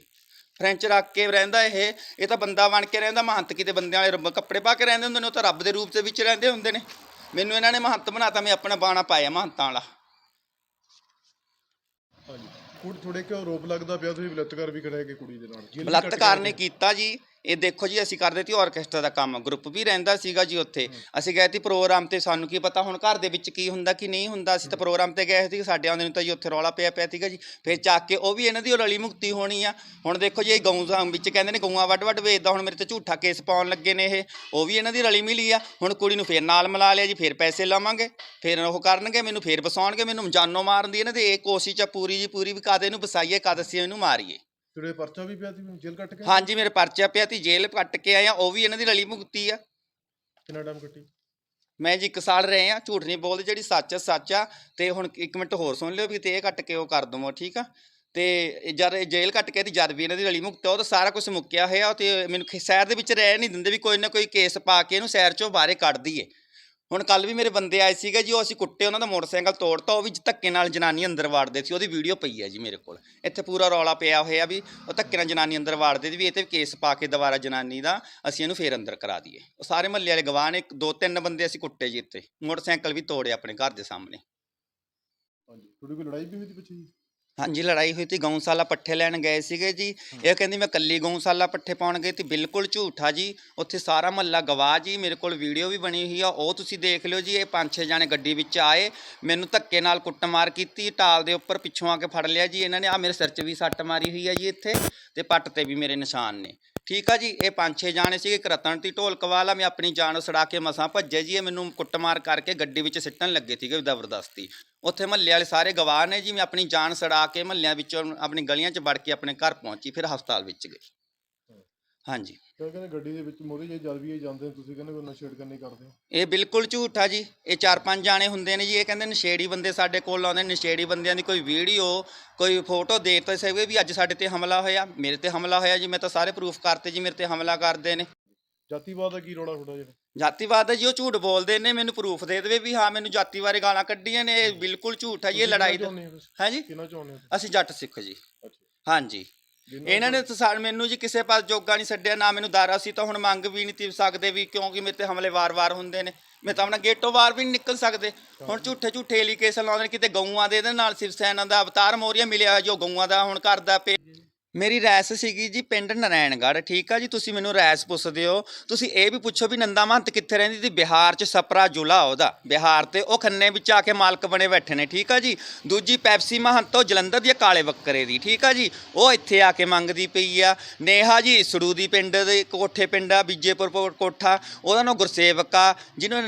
ਫ੍ਰੈਂਚ ਰੱਖ ਕੇ ਰਹਿੰਦਾ ਇਹ ਇਹ ਤਾਂ ਬੰਦਾ ਬਣ ਕੇ ਰਹਿੰਦਾ, ਮਹੰਤ ਕਿਤੇ ਬੰਦਿਆਂ ਵਾਲੇ ਰੱਬ, ਕੱਪੜੇ ਪਾ ਕੇ ਰਹਿੰਦੇ ਹੁੰਦੇ ਨੇ, ਉਹ ਤਾਂ ਰੱਬ ਦੇ ਰੂਪ ਦੇ ਵਿੱਚ ਰਹਿੰਦੇ ਹੁੰਦੇ ਨੇ। ਮੈਨੂੰ ਇਹਨਾਂ ਨੇ ਮਹੰਤ ਬਣਾਤਾ, ਮੈਂ ਆਪਣਾ ਬਾਣਾ ਪਾਇਆ ਮਹੰਤਾਂ ਵਾਲਾ। ਕੁੜੀ ਥੋੜੇ ਕਿਉਂ ਰੋਪ ਲੱਗਦਾ ਪਿਆ ਤੁਸੀਂ ਬਲਤਕਾਰ ਵੀ ਕਰਾਇਆ ਕਿ ਕੁੜੀ ਦੇ ਨਾਲ ਬਲਾਤਕਾਰ ਨੇ। ਕੀਤਾ ਜੀ ਇਹ ਦੇਖੋ ਜੀ, ਅਸੀਂ ਕਰਦੇ ਸੀ ਆਰਕੈਸਟਰਾ ਦਾ ਕੰਮ। ਗਰੁੱਪ ਵੀ ਰਹਿੰਦਾ ਸੀਗਾ ਜੀ ਉੱਥੇ। ਅਸੀਂ ਗਏ ਸੀ ਪ੍ਰੋਗਰਾਮ ਤੇ, ਸਾਨੂੰ ਕੀ ਪਤਾ ਹੁਣ ਘਰ ਦੇ ਵਿੱਚ ਕੀ ਹੁੰਦਾ, ਕੀ ਨਹੀਂ ਹੁੰਦਾ। ਅਸੀਂ ਤਾਂ ਪ੍ਰੋਗਰਾਮ ਤੇ ਗਏ ਸੀ, ਸਾਡੇ ਆਉਂਦੇ ਨੂੰ ਤਾਂ ਜੀ ਉੱਥੇ ਰੌਲਾ ਪਿਆ ਪਿਆ ਸੀਗਾ ਜੀ। ਫਿਰ ਚੱਕ ਕੇ ਉਹ ਵੀ ਇਹਨਾਂ ਦੀ ਉਹ ਰਲੀ ਮੁਕਤੀ ਹੋਣੀ ਆ। ਹੁਣ ਦੇਖੋ ਜੀ, ਇਹ ਗਊ ਵਿੱਚ ਕਹਿੰਦੇ ਨੇ ਗਊਆਂ ਵੱਡ ਵੱਡ ਵੇਚਦਾ, ਹੁਣ ਮੇਰੇ ਤੇ ਝੂਠਾ ਕੇਸ ਪਾਉਣ ਲੱਗੇ ਨੇ ਇਹ। ਉਹ ਵੀ ਇਹਨਾਂ ਦੀ ਰਲੀ ਮਿਲੀ ਆ। ਹੁਣ ਕੁੜੀ ਨੂੰ ਫੇਰ ਨਾਲ ਮਿਲਾ ਲਿਆ ਜੀ, ਫੇਰ ਪੈਸੇ ਲਵਾਂਗੇ। ਫੇਰ ਉਹ ਕਰਨਗੇ, ਮੈਨੂੰ ਫੇਰ ਵਸਾਉਣਗੇ, ਮੈਨੂੰ ਜਾਨੋਂ ਮਾਰਨ ਦੀ ਇਹਨਾਂ ਦੀ ਇਹ ਕੋਸ਼ਿਸ਼ ਆ ਪੂਰੀ ਜੀ, ਪੂਰੀ ਵੀ ਕਾਦੇ ਨੂੰ ਵਸਾਈਏ ਕਦ ਅਸੀਂ ਇਹਨੂੰ ਮਾਰੀਏ। ਤੇਰੇ ਪਰਚਾ ਵੀ ਪਿਆ ਸੀ ਜੇਲ੍ਹ ਕੱਟ ਕੇ? ਹਾਂਜੀ ਮੇਰੇ ਪਰਚਾ ਪਿਆ ਤੀ ਜੇਲ੍ਹ ਕੱਟ ਕੇ ਆਇਆ ਉਹ ਵੀ ਇਹਨਾਂ ਦੀ ਰਲੀ ਮੁਕਤੀ ਆ। ਕਿੰਨਾ ਟਾਈਮ ਕੱਟੀ? ਮੈਂ ਜੀ ਇੱਕ ਸਾਲ ਰਹੇ ਆ ਝੂਠ ਨਹੀਂ ਬੋਲਦੇ ਜਿਹੜੀ ਸੱਚ ਆ ਸੱਚ ਆ। ਤੇ ਹੁਣ ਇੱਕ ਮਿੰਟ ਹੋਰ ਸੁਣ ਲਿਓ ਵੀ ਤੇ ਇਹ ਕੱਟ ਕੇ ਉਹ ਕਰ ਦਮੋ ਠੀਕ ਆ? ਤੇ ਜਦ ਇਹ ਜੇਲ੍ਹ ਕੱਟ ਕੇ ਤੇ ਜਦ ਵੀ ਇਹਨਾਂ ਦੀ ਰਲੀ ਮੁਕਤ ਉਹ ਤਾਂ ਸਾਰਾ ਕੁਝ ਮੁੱਕਿਆ ਹੋਇਆ ਤੇ ਮੈਨੂੰ ਖ- ਸ਼ਹਿਰ ਦੇ ਵਿੱਚ ਰਹਿ ਨਹੀਂ ਦਿੰਦੇ ਵੀ ਕੋਈ ਨਾ ਕੋਈ ਕੇਸ ਪਾ ਕੇ ਇਹਨੂੰ ਸ਼ਹਿਰ ਚੋਂ ਬਾਹਰੇ ਕੱਢ ਦਈਏ। ਹੁਣ ਕੱਲ ਵੀ ਮੇਰੇ ਬੰਦੇ ਆਏ ਸੀਗੇ ਜੀ, ਉਹ ਅਸੀਂ ਕੁੱਟੇ, ਉਹਨਾਂ ਦਾ ਮੋਟਰਸਾਈਕਲ ਤੋੜਤਾ, ਉਹ ਵੀ ਧੱਕੇ ਨਾਲ ਜਨਾਨੀ ਅੰਦਰ ਵਾੜਦੇ ਸੀ, ਉਹਦੀ ਵੀਡੀਓ ਪਈ ਹੈ ਜੀ ਮੇਰੇ ਕੋਲ। ਇੱਥੇ ਪੂਰਾ ਰੌਲਾ ਪਿਆ ਹੋਇਆ ਵੀ ਉਹ ਧੱਕੇ ਨਾਲ ਜਨਾਨੀ ਅੰਦਰ ਵਾੜਦੇ ਸੀ ਵੀ ਇਹ ਤੇ ਕੇਸ ਪਾ ਕੇ ਦੁਬਾਰਾ ਜਨਾਨੀ ਦਾ ਅਸੀਂ ਇਹਨੂੰ ਫੇਰ ਅੰਦਰ ਕਰਾ ਦਈਏ। ਉਹ ਸਾਰੇ ਮਹੱਲੇ ਵਾਲੇ ਗਵਾਹ ਨੇ, ਇੱਕ, ਦੋ, ਤਿੰਨ ਬੰਦੇ ਅਸੀਂ ਕੁੱਟੇ ਜੀ ਇੱਥੇ। ਮੋਟਰਸਾਈਕਲ ਵੀ ਤੋੜੇ ਆਪਣੇ ਘਰ ਦੇ ਸਾਹਮਣੇ। ਹਾਂਜੀ, ਤੁਹਾਡੀ ਕੋਈ ਲੜਾਈ ਵੀ ਹੋਈ ਸੀ ਪਿੱਛੇ ਜੀ? ਹਾਂਜੀ ਲੜਾਈ ਹੋਈ ਤੀ ਗਊਸ਼ਾਲਾ ਪੱਠੇ ਲੈਣ ਗਏ ਸੀਗੇ ਜੀ। ਇਹ ਕਹਿੰਦੀ ਮੈਂ ਕੱਲੀ ਗਊਸ਼ਾਲਾ ਪੱਠੇ ਪਾਉਣ ਗਈ ਤੇ ਬਿਲਕੁਲ ਝੂਠਾ ਜੀ। ਉੱਥੇ ਸਾਰਾ ਮਹੱਲਾ ਗਵਾਹ ਜੀ। ਮੇਰੇ ਕੋਲ ਵੀਡੀਓ ਵੀ ਬਣੀ ਹੋਈ ਆ ਉਹ ਤੁਸੀਂ ਦੇਖ ਲਿਓ ਜੀ। ਇਹ ਪੰਜ ਛੇ ਜਾਣੇ ਗੱਡੀ ਵਿੱਚ ਆਏ। ਮੈਨੂੰ ਧੱਕੇ ਨਾਲ ਕੁੱਟਮਾਰ ਕੀਤੀ ਟਾਲ ਦੇ ਉੱਪਰ ਪਿੱਛੋਂ ਆ ਕੇ ਫੜ ਲਿਆ ਜੀ। ਇਹਨਾਂ ਨੇ ਆ ਮੇਰੇ ਸਿਰ 'ਚ ਵੀ ਸੱਟ ਮਾਰੀ ਹੋਈ ਆ ਜੀ ਇੱਥੇ ਤੇ ਪੱਟ ਤੇ ਵੀ ਮੇਰੇ ਨਿਸ਼ਾਨ ਨੇ। ਠੀਕ ਆ ਜੀ ਇਹ ਪੰਜ ਛੇ ਜਾਣੇ ਸੀਗੇ ਇੱਕ ਰਤਨ ਤੀ ਢੋਲਕ ਵਾਲਾ ਮੈਂ ਆਪਣੀ ਜਾਨ ਛੜਾ ਕੇ ਮਸਾਂ ਭੱਜੇ ਜੀ ਇਹ ਮੈਨੂੰ ਕੁੱਟਮਾਰ ਕਰਕੇ ਗੱਡੀ ਵਿੱਚ ਸਿੱਟਣ ਲੱਗੇ ਸੀਗੇ ਜ਼ਬਰਦਸਤੀ। ਉੱਥੇ ਮਹੱਲੇ ਵਾਲੇ ਸਾਰੇ ਗਵਾਹ ਨੇ ਜੀ ਮੈਂ ਆਪਣੀ ਜਾਨ ਛੜਾ ਕੇ ਮਹੱਲਿਆਂ ਵਿੱਚੋਂ ਆਪਣੀ ਗਲੀਆਂ 'ਚ ਵੜ ਕੇ ਆਪਣੇ ਘਰ ਪਹੁੰਚੀ ਫਿਰ ਹਸਪਤਾਲ ਵਿੱਚ ਗਈ ਹਾਂਜੀ। ਕਿਉਂ ਕਹਿੰਦੇ ਗੱਡੀ ਦੇ ਵਿੱਚ ਮੋਰੇ ਜੇ ਜਦ ਵੀ ਇਹ ਜਾਂਦੇ ਨੇ, ਤੁਸੀਂ ਕਹਿੰਦੇ ਕੋਈ ਨਸ਼ੇੜ ਕਰਨੀ ਕਰਦੇ ਹੋ? ਇਹ ਬਿਲਕੁਲ ਝੂਠ ਜੀ। ਇਹ ਚਾਰ ਪੰਜ ਜਾਣੇ ਹੁੰਦੇ ਨੇ ਜੀ ਇਹ ਕਹਿੰਦੇ ਨਸ਼ੇੜੀ ਬੰਦੇ ਸਾਡੇ ਕੋਲ ਆਉਂਦੇ ਨੇ ਨਸ਼ੇੜੀ ਬੰਦਿਆਂ ਦੀ ਕੋਈ ਵੀਡੀਓ ਕੋਈ ਫੋਟੋ ਦੇਖ ਤਾਂ ਸਕਦੇ ਵੀ ਅੱਜ ਸਾਡੇ ਤੇ ਹਮਲਾ ਹੋਇਆ ਮੇਰੇ ਤੇ ਹਮਲਾ ਹੋਇਆ ਜੀ ਮੈਂ ਤਾਂ ਸਾਰੇ ਪ੍ਰੂਫ ਕਰਤੇ ਜੀ ਮੇਰੇ ਤੇ ਹਮਲਾ ਕਰਦੇ ਨੇ। ਜਾਤੀਵਾਦ ਦਾ ਕੀ ਰੌਲਾ ਤੁਹਾਡਾ ਜਿਹੜਾ? ਜਾਤੀਵਾਦ ਹੈ ਜੀ ਉਹ ਝੂਠ ਬੋਲਦੇ ਨੇ ਮੈਨੂੰ ਪ੍ਰੂਫ ਦੇ ਦੇਵੇ ਵੀ ਹਾਂ ਮੈਨੂੰ ਜਾਤੀ ਬਾਰੇ ਗਾਲਾਂ ਕੱਢੀਆਂ ਨੇ ਇਹ ਬਿਲਕੁਲ ਝੂਠ ਹੈ ਜੀ ਇਹ ਲੜਾਈ ਦਾ ਹੋ ਜੀ? ਕਿਹਨਾਂ ਚਾਹੁੰਦੇ ਹੋ ਅਸੀਂ ਜੱਟ ਸਿੱਖ ਜੀ। ਅੱਛਾ। ਹਾਂਜੀ। ਇਹਨਾਂ ਨੇ ਤਾਂ ਸਾ- ਮੈਨੂੰ ਜੀ ਕਿਸੇ ਪਾਸ ਜੋਗਾ ਨਹੀਂ ਛੱਡਿਆ ਨਾ ਮੈਨੂੰ ਦਾਰਾ ਸੀ ਤਾਂ ਹੁਣ ਮੰਗ ਵੀ ਨਹੀਂ ਤੀ ਸਕਦੇ ਵੀ ਕਿਉਂਕਿ ਮੇਰੇ ਤੇ ਹਮਲੇ ਵਾਰ-ਵਾਰ ਹੁੰਦੇ ਨੇ। ਮੈਂ ਤਾਂ ਆਪਣਾ ਗੇਟੋਂ ਵਾਰ ਵੀ ਨਹੀਂ ਨਿਕਲ ਸਕਦੇ। ਹੁਣ ਝੂਠੇ ਝੂਠੇ ਐਲੀਗੇਸ਼ਨ ਲਾਉਂਦੇ ਨੇ ਕਿਤੇ ਗਊਆਂ ਦੇ ਇਹਦੇ ਨਾਲ ਸਿਵ ਸੈਨਾ ਦਾ ਅਵਤਾਰ ਮੋਰੀਆ ਮਿਲਿਆ ਜੋ ਗਊਆਂ ਦਾ ਹੁਣ ਕਰਦਾ ਪੇ ਮੇਰੀ ਰੈਸ ਸੀਗੀ ਜੀ ਪਿੰਡ ਨਰੈਣਗੜ੍ਹ, ਠੀਕ ਆ ਜੀ? ਤੁਸੀਂ ਮੈਨੂੰ ਰੈਸ ਪੁੱਛਦੇ ਹੋ, ਤੁਸੀਂ ਇਹ ਵੀ ਪੁੱਛੋ ਵੀ ਨੰਦਾ ਮਹੰਤ ਕਿੱਥੇ ਰਹਿੰਦੀ ਸੀ? ਬਿਹਾਰ 'ਚ ਸਪਰਾ ਜੁਲਾ ਉਹਦਾ, ਬਿਹਾਰ ਤੇ ਉਹ ਖੰਨੇ ਵਿੱਚ ਆ ਕੇ ਮਾਲਕ ਬਣੇ ਬੈਠੇ ਨੇ, ਠੀਕ ਆ ਜੀ? ਦੂਜੀ ਪੈਪਸੀ ਮਹੰਤ, ਉਹ ਜਲੰਧਰ ਦੀ ਆ, ਕਾਲੇ ਬੱਕਰੇ ਦੀ, ਠੀਕ ਆ ਜੀ? ਉਹ ਇੱਥੇ ਆ ਕੇ ਮੰਗਦੀ ਪਈ ਆ। ਨੇਹਾ ਜੀ, ਸੜੂ ਦੀ ਪਿੰਡ ਦੇ, ਕੋਠੇ ਪਿੰਡ ਆ, ਬੀਜੇਪੁਰ ਕੋਠਾ, ਉਹਦਾ ਨਾਂ ਗੁਰਸੇਵਕ ਆ, ਜਿਹਨੂੰ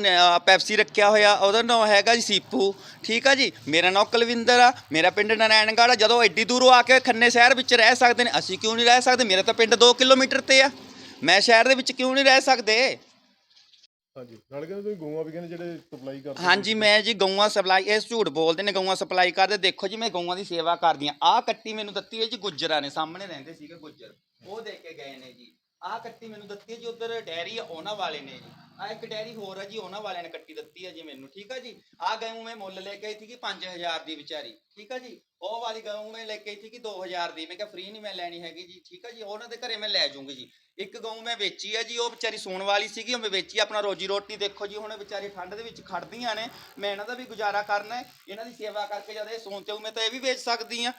ਪੈਪਸੀ ਰੱਖਿਆ ਹੋਇਆ, ਉਹਦਾ ਨਾਂ ਹੈਗਾ ਜੀ ਸੀਪੂ, ਠੀਕ ਆ ਜੀ? ਮੇਰਾ ਨਾਂ ਕੁਲਵਿੰਦਰ ਆ, ਮੇਰਾ ਪਿੰਡ ਨਾਰਾਇਣਗੜ੍ਹ ਆ, ਜਦੋਂ ਐਡੀ ਦੂਰੋਂ ਆ ਕੇ ਖੰਨੇ ਸ਼ਹਿਰ ਵਿੱਚ ਰਹਿ ਸਕਦੇ ਨੇ? ਅਸੀਂ ਕਿਉਂ ਨਹੀਂ ਰਹਿ ਸਕਦੇ? ਮੇਰਾ ਤਾਂ ਪਿੰਡ 2 ਕਿਲੋਮੀਟਰ ਤੇ ਆ। ਮੈਂ ਸ਼ਹਿਰ ਦੇ ਵਿੱਚ ਕਿਉਂ ਨਹੀਂ ਰਹਿ ਸਕਦੇ? ਹਾਂਜੀ। ਨਾਲ ਕਹਿੰਦੇ ਤੁਸੀਂ ਗਊਆਂ ਵੀ ਕਹਿੰਦੇ ਜਿਹੜੇ ਸਪਲਾਈ ਕਰਦੇ ਹਾਂਜੀ ਮੈਂ ਜੀ ਗਊਆਂ ਸਪਲਾਈ ਇਹ ਝੂਠ ਬੋਲਦੇ ਨੇ ਗਊਆਂ ਸਪਲਾਈ ਕਰਦੇ। ਦੇਖੋ ਜੀ ਮੈਂ ਗਊਆਂ ਦੀ ਸੇਵਾ ਕਰਦੀ ਆ ਆਹ ਕੱਟੀ ਮੈਨੂੰ ਦਿੱਤੀ ਹੈ ਜੀ ਗੁੱਜਰਾਂ ਨੇ। ਸਾਹਮਣੇ ਰਹਿੰਦੇ ਸੀਗੇ ਗੁੱਜਰ। ਉਹ ਦੇ ਕੇ ਗਏ ਨੇ ਜੀ। ਆਹ ਕੱਟੀ ਮੈਨੂੰ ਦਿੱਤੀ ਹੈ ਜੀ ਉਧਰ ਡੈਰੀ ਆ ਉਹਨਾਂ ਵਾਲੇ ਨੇ ਜੀ। ਆ ਇੱਕ ਡੈਰੀ ਹੋਰ ਆ ਜੀ ਉਹਨਾਂ ਵਾਲਿਆਂ ਨੇ ਕੱਟੀ ਦਿੱਤੀ ਹੈ ਜੀ ਮੈਨੂੰ ਠੀਕ ਆ ਜੀ? ਆ ਗਊ ਮੈਂ ਮੁੱਲ ਲੈ ਕੇ ਆਈ ਸੀਗੀ 5000 ਦੀ ਵਿਚਾਰੀ ਠੀਕ ਆ ਜੀ? ਉਹ ਵਾਲੀ ਗਊ ਮੈਂ ਲੈ ਕੇ ਆਈ ਸੀਗੀ 2000 ਦੀ ਮੈਂ ਕਿਹਾ ਫ੍ਰੀ ਨਹੀਂ ਮੈਂ ਲੈਣੀ ਹੈਗੀ ਜੀ ਠੀਕ ਆ ਜੀ? ਉਹਨਾਂ ਦੇ ਘਰੇ ਮੈਂ ਲੈ ਜਾਊਂਗੀ ਜੀ। ਇੱਕ ਗਊ ਮੈਂ ਵੇਚੀ ਆ ਜੀ ਉਹ ਵਿਚਾਰੀ ਸੂਣ ਵਾਲੀ ਸੀਗੀ ਉਹ ਮੈਂ ਵੇਚੀ ਆਪਣਾ ਰੋਜੀ ਰੋਟੀ ਦੇਖੋ ਜੀ ਹੁਣ ਵਿਚਾਰੀ ਠੰਡ ਦੇ ਵਿੱਚ ਖੜਦੀਆਂ ਨੇ ਮੈਂ ਇਹਨਾਂ ਦਾ ਵੀ ਗੁਜ਼ਾਰਾ ਕਰਨਾ ਹੈ ਇਹਨਾਂ ਦੀ ਸੇਵਾ ਕਰਕੇ ਜਦ ਇਹ ਸੂਣ ਤੇ ਆਊ, ਮੈਂ ਤਾਂ ਇਹ ਵੀ ਵੇਚ ਸਕਦੀ ਆ।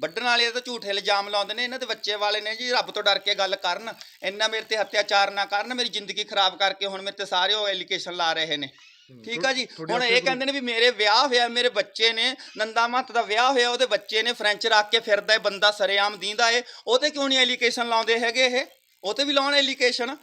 ਵੱਢਣ ਵਾਲੇ ਤਾਂ ਝੂਠੇ ਇਲਜ਼ਾਮ ਲਾਉਂਦੇ ਨੇ ਇਹਨਾਂ ਦੇ ਬੱਚੇ ਵਾਲੇ ਨੇ ਜੀ ਰੱਬ ਤੋਂ ਡਰ ਕੇ ਗੱਲ ਕਰਨ ਇੰਨਾ ਮੇਰੇ ਤੇ ਅਤਿਆਚਾਰ ਨਾ ਕਰਨ ਮੇਰੀ ਜ਼ਿੰਦਗੀ ਖਰਾਬ ਕਰਕੇ ਹੁਣ ਮੇਰੇ ਤੇ ਸਾਰੇ ਉਹ ਐਲੀਗੇਸ਼ਨ ਲਾ ਰਹੇ ਨੇ। ਠੀਕ ਆ ਜੀ? ਹੁਣ ਇਹ ਕਹਿੰਦੇ ਨੇ ਵੀ ਮੇਰੇ ਵਿਆਹ ਹੋਇਆ ਮੇਰੇ ਬੱਚੇ ਨੇ ਨੰਦਾ ਮਹੰਤ ਦਾ ਵਿਆਹ ਹੋਇਆ ਉਹਦੇ ਬੱਚੇ ਨੇ ਫ੍ਰੈਂਚ ਰੱਖ ਕੇ ਫਿਰਦਾ ਇਹ ਬੰਦਾ ਸਰੇਆਮ ਦੀਂਦਾ ਏ ਉਹ ਤੇ ਕਿਉਂ ਨਹੀਂ ਐਲੀਗੇਸ਼ਨ ਲਾਉਂਦੇ ਹੈਗੇ ਇਹ? ਉਹ ਤੇ ਵੀ ਲਾਉਣ ਐਲੀਗੇਸ਼ਨ